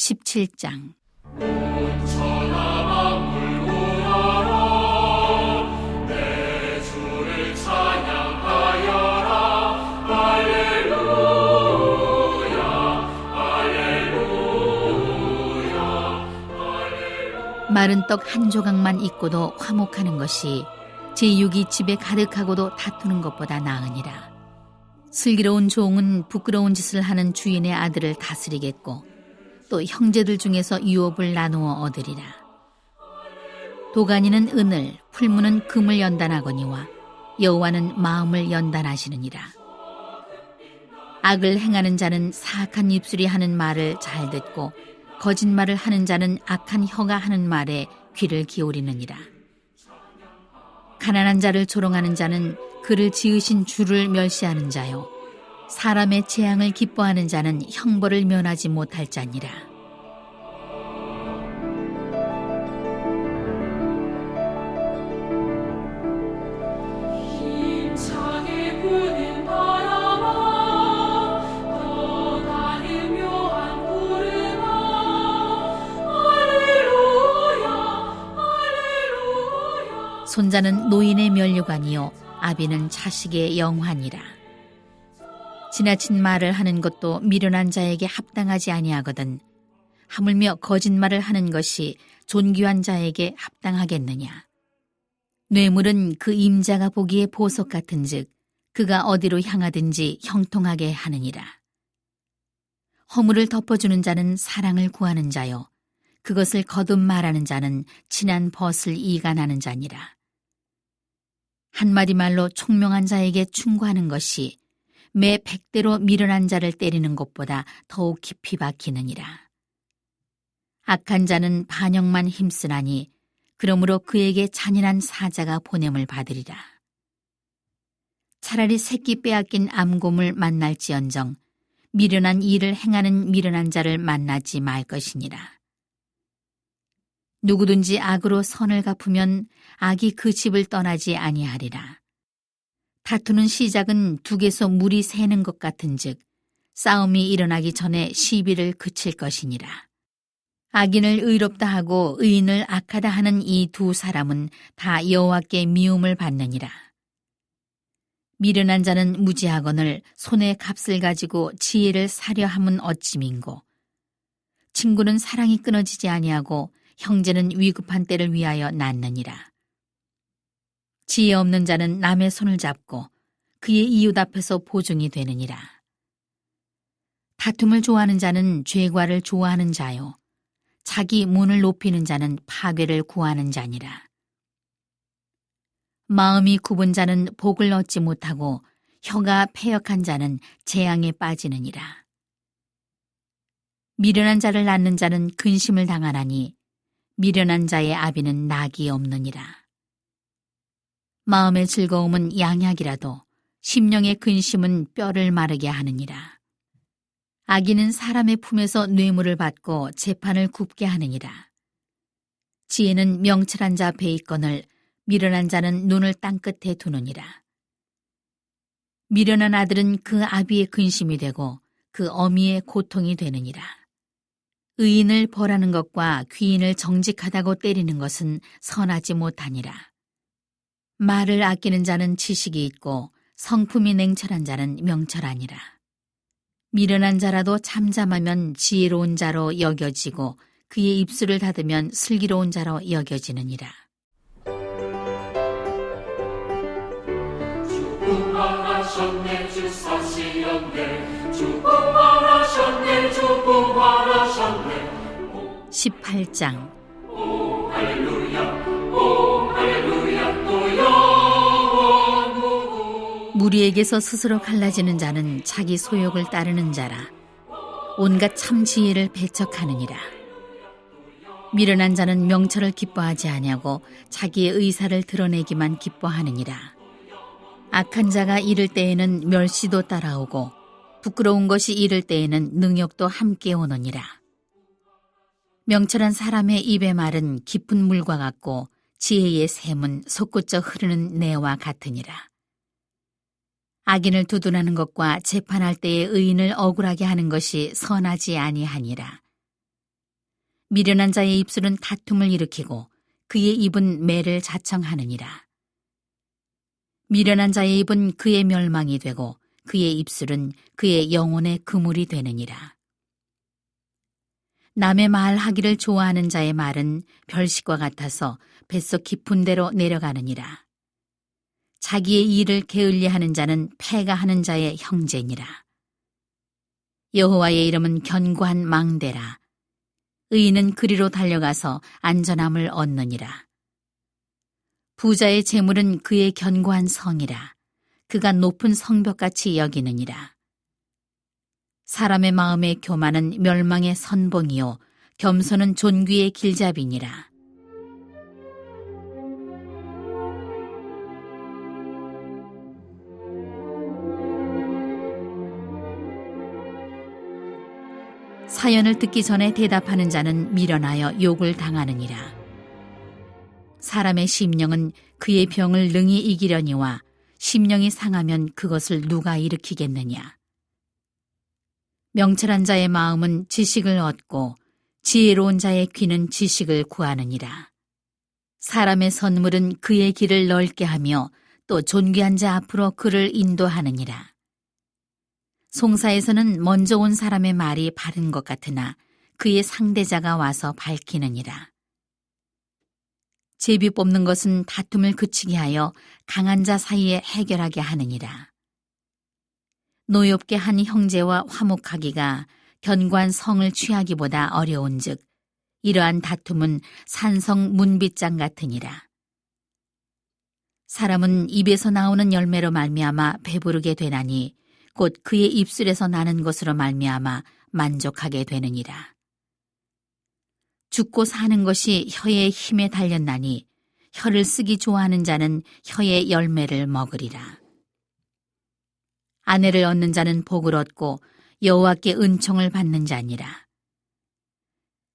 17장 마른 떡 한 조각만 있고도 화목하는 것이 제6이 집에 가득하고도 다투는 것보다 나으니라. 슬기로운 종은 부끄러운 짓을 하는 주인의 아들을 다스리겠고 또 형제들 중에서 유업을 나누어 얻으리라. 도가니는 은을, 풀무는 금을 연단하거니와 여호와는 마음을 연단하시느니라. 악을 행하는 자는 사악한 입술이 하는 말을 잘 듣고 거짓말을 하는 자는 악한 혀가 하는 말에 귀를 기울이느니라. 가난한 자를 조롱하는 자는 그를 지으신 주를 멸시하는 자요. 사람의 재앙을 기뻐하는 자는 형벌을 면하지 못할 자니라. 손자는 노인의 면류관이요 아비는 자식의 영환이라. 지나친 말을 하는 것도 미련한 자에게 합당하지 아니하거든. 하물며 거짓말을 하는 것이 존귀한 자에게 합당하겠느냐. 뇌물은 그 임자가 보기에 보석 같은즉 그가 어디로 향하든지 형통하게 하느니라. 허물을 덮어주는 자는 사랑을 구하는 자요. 그것을 거듭 말하는 자는 친한 벗을 이간하는 자니라. 한마디 말로 총명한 자에게 충고하는 것이 매 백대로 미련한 자를 때리는 것보다 더욱 깊이 박히느니라. 악한 자는 반역만 힘쓰나니 그러므로 그에게 잔인한 사자가 보냄을 받으리라. 차라리 새끼 빼앗긴 암곰을 만날지언정 미련한 일을 행하는 미련한 자를 만나지 말 것이니라. 누구든지 악으로 선을 갚으면 악이 그 집을 떠나지 아니하리라. 다투는 시작은 둑에서 물이 새는 것 같은즉 싸움이 일어나기 전에 시비를 그칠 것이니라. 악인을 의롭다 하고 의인을 악하다 하는 이 두 사람은 다 여호와께 미움을 받느니라. 미련한 자는 무지하거늘 손에 값을 가지고 지혜를 사려 함은 어찌민고 친구는 사랑이 끊어지지 아니하고 형제는 위급한 때를 위하여 낳느니라. 지혜 없는 자는 남의 손을 잡고 그의 이웃 앞에서 보증이 되느니라. 다툼을 좋아하는 자는 죄과를 좋아하는 자요. 자기 문을 높이는 자는 파괴를 구하는 자니라. 마음이 굽은 자는 복을 얻지 못하고 혀가 패역한 자는 재앙에 빠지느니라. 미련한 자를 낳는 자는 근심을 당하나니 미련한 자의 아비는 낙이 없느니라. 마음의 즐거움은 양약이라도 심령의 근심은 뼈를 마르게 하느니라. 악인은 사람의 품에서 뇌물을 받고 재판을 굽게 하느니라. 지혜는 명철한 자 있거늘 미련한 자는 눈을 땅끝에 두느니라. 미련한 아들은 그 아비의 근심이 되고 그 어미의 고통이 되느니라. 의인을 벌하는 것과 귀인을 정직하다고 때리는 것은 선하지 못하니라. 말을 아끼는 자는 지식이 있고 성품이 냉철한 자는 명철하니라. 미련한 자라도 잠잠하면 지혜로운 자로 여겨지고 그의 입술을 닫으면 슬기로운 자로 여겨지느니라. 축복하셨네 주 사시였네 축복하셨네 축복하셨네 18장 무리에게서 스스로 갈라지는 자는 자기 소욕을 따르는 자라. 온갖 참 지혜를 배척하느니라. 미련한 자는 명철을 기뻐하지 아니하고 자기의 의사를 드러내기만 기뻐하느니라. 악한 자가 이를 때에는 멸시도 따라오고 부끄러운 것이 이를 때에는 능욕도 함께 오느니라. 명철한 사람의 입의 말은 깊은 물과 같고 지혜의 샘은 솟구쳐 흐르는 내와 같으니라. 악인을 두둔하는 것과 재판할 때의 의인을 억울하게 하는 것이 선하지 아니하니라. 미련한 자의 입술은 다툼을 일으키고 그의 입은 매를 자청하느니라. 미련한 자의 입은 그의 멸망이 되고 그의 입술은 그의 영혼의 그물이 되느니라. 남의 말 하기를 좋아하는 자의 말은 별식과 같아서 뱃속 깊은 데로 내려가느니라. 자기의 일을 게을리하는 자는 패가 하는 자의 형제니라. 여호와의 이름은 견고한 망대라. 의인은 그리로 달려가서 안전함을 얻느니라. 부자의 재물은 그의 견고한 성이라. 그가 높은 성벽같이 여기느니라. 사람의 마음의 교만은 멸망의 선봉이요 겸손은 존귀의 길잡이니라. 사연을 듣기 전에 대답하는 자는 미련하여 욕을 당하느니라. 사람의 심령은 그의 병을 능히 이기려니와 심령이 상하면 그것을 누가 일으키겠느냐. 명철한 자의 마음은 지식을 얻고 지혜로운 자의 귀는 지식을 구하느니라. 사람의 선물은 그의 길을 넓게 하며 또 존귀한 자 앞으로 그를 인도하느니라. 송사에서는 먼저 온 사람의 말이 바른 것 같으나 그의 상대자가 와서 밝히느니라. 제비 뽑는 것은 다툼을 그치게 하여 강한 자 사이에 해결하게 하느니라. 노엽게 한 형제와 화목하기가 견고한 성을 취하기보다 어려운즉 이러한 다툼은 산성 문빗장 같으니라. 사람은 입에서 나오는 열매로 말미암아 배부르게 되나니 곧 그의 입술에서 나는 것으로 말미암아 만족하게 되느니라. 죽고 사는 것이 혀의 힘에 달렸나니 혀를 쓰기 좋아하는 자는 혀의 열매를 먹으리라. 아내를 얻는 자는 복을 얻고 여호와께 은총을 받는 자니라.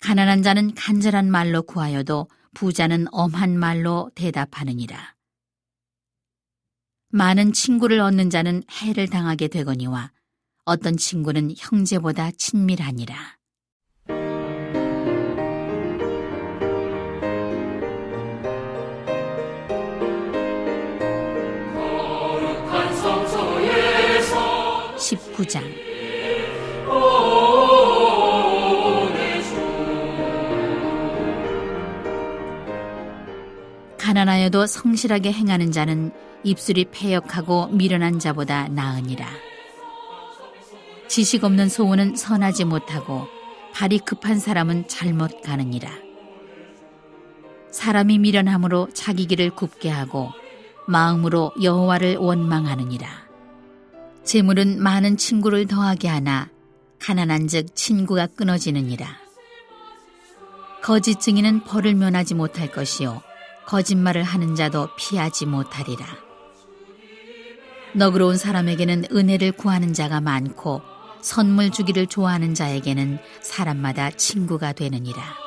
가난한 자는 간절한 말로 구하여도 부자는 엄한 말로 대답하느니라. 많은 친구를 얻는 자는 해를 당하게 되거니와 어떤 친구는 형제보다 친밀하니라. 거룩한 성소에서 19장 가난하여도 성실하게 행하는 자는 입술이 패역하고 미련한 자보다 나으니라. 지식 없는 소원은 선하지 못하고 발이 급한 사람은 잘못 가느니라. 사람이 미련함으로 자기 길을 굽게 하고 마음으로 여호와를 원망하느니라. 재물은 많은 친구를 더하게 하나 가난한즉 친구가 끊어지느니라. 거짓 증인은 벌을 면하지 못할 것이요 거짓말을 하는 자도 피하지 못하리라. 너그러운 사람에게는 은혜를 구하는 자가 많고 선물 주기를 좋아하는 자에게는 사람마다 친구가 되느니라.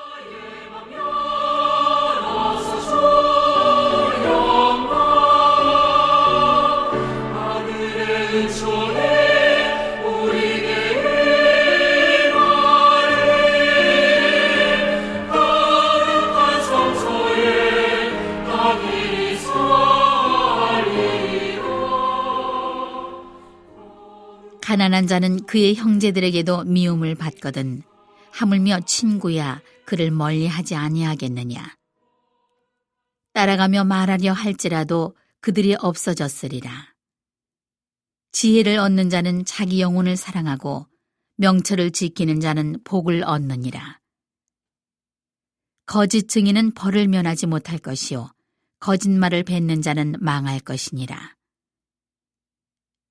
가난한 자는 그의 형제들에게도 미움을 받거든 하물며 친구야 그를 멀리하지 아니하겠느냐. 따라가며 말하려 할지라도 그들이 없어졌으리라. 지혜를 얻는 자는 자기 영혼을 사랑하고 명철을 지키는 자는 복을 얻느니라. 거짓 증인은 벌을 면하지 못할 것이요 거짓말을 뱉는 자는 망할 것이니라.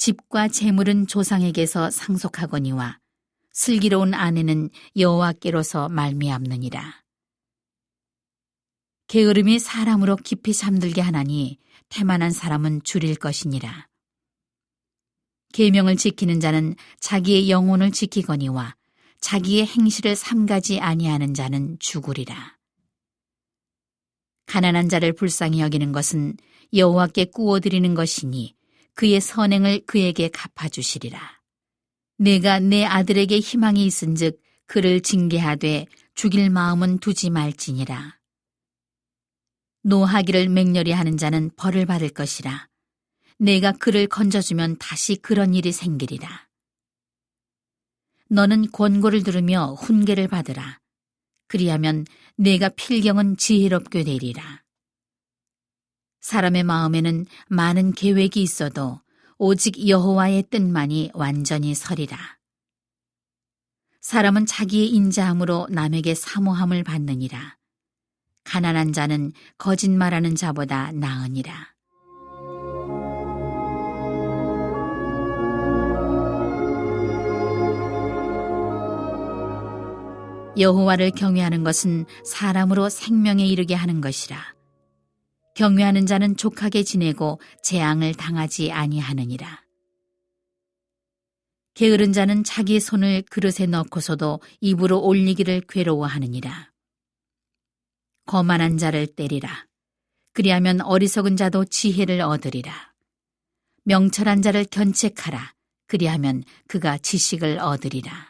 집과 재물은 조상에게서 상속하거니와 슬기로운 아내는 여호와께로서 말미암느니라. 게으름이 사람으로 깊이 잠들게 하나니 태만한 사람은 줄일 것이니라. 계명을 지키는 자는 자기의 영혼을 지키거니와 자기의 행실을 삼가지 아니하는 자는 죽으리라. 가난한 자를 불쌍히 여기는 것은 여호와께 꾸어드리는 것이니 그의 선행을 그에게 갚아주시리라. 내가 내 아들에게 희망이 있은즉 그를 징계하되 죽일 마음은 두지 말지니라. 노하기를 맹렬히 하는 자는 벌을 받을 것이라. 내가 그를 건져주면 다시 그런 일이 생기리라. 너는 권고를 들으며 훈계를 받으라. 그리하면 내가 필경은 지혜롭게 되리라. 사람의 마음에는 많은 계획이 있어도 오직 여호와의 뜻만이 완전히 서리라. 사람은 자기의 인자함으로 남에게 사모함을 받느니라. 가난한 자는 거짓말하는 자보다 나으니라. 여호와를 경외하는 것은 사람으로 생명에 이르게 하는 것이라. 경외하는 자는 족하게 지내고 재앙을 당하지 아니하느니라. 게으른 자는 자기 손을 그릇에 넣고서도 입으로 올리기를 괴로워하느니라. 거만한 자를 때리라. 그리하면 어리석은 자도 지혜를 얻으리라. 명철한 자를 견책하라. 그리하면 그가 지식을 얻으리라.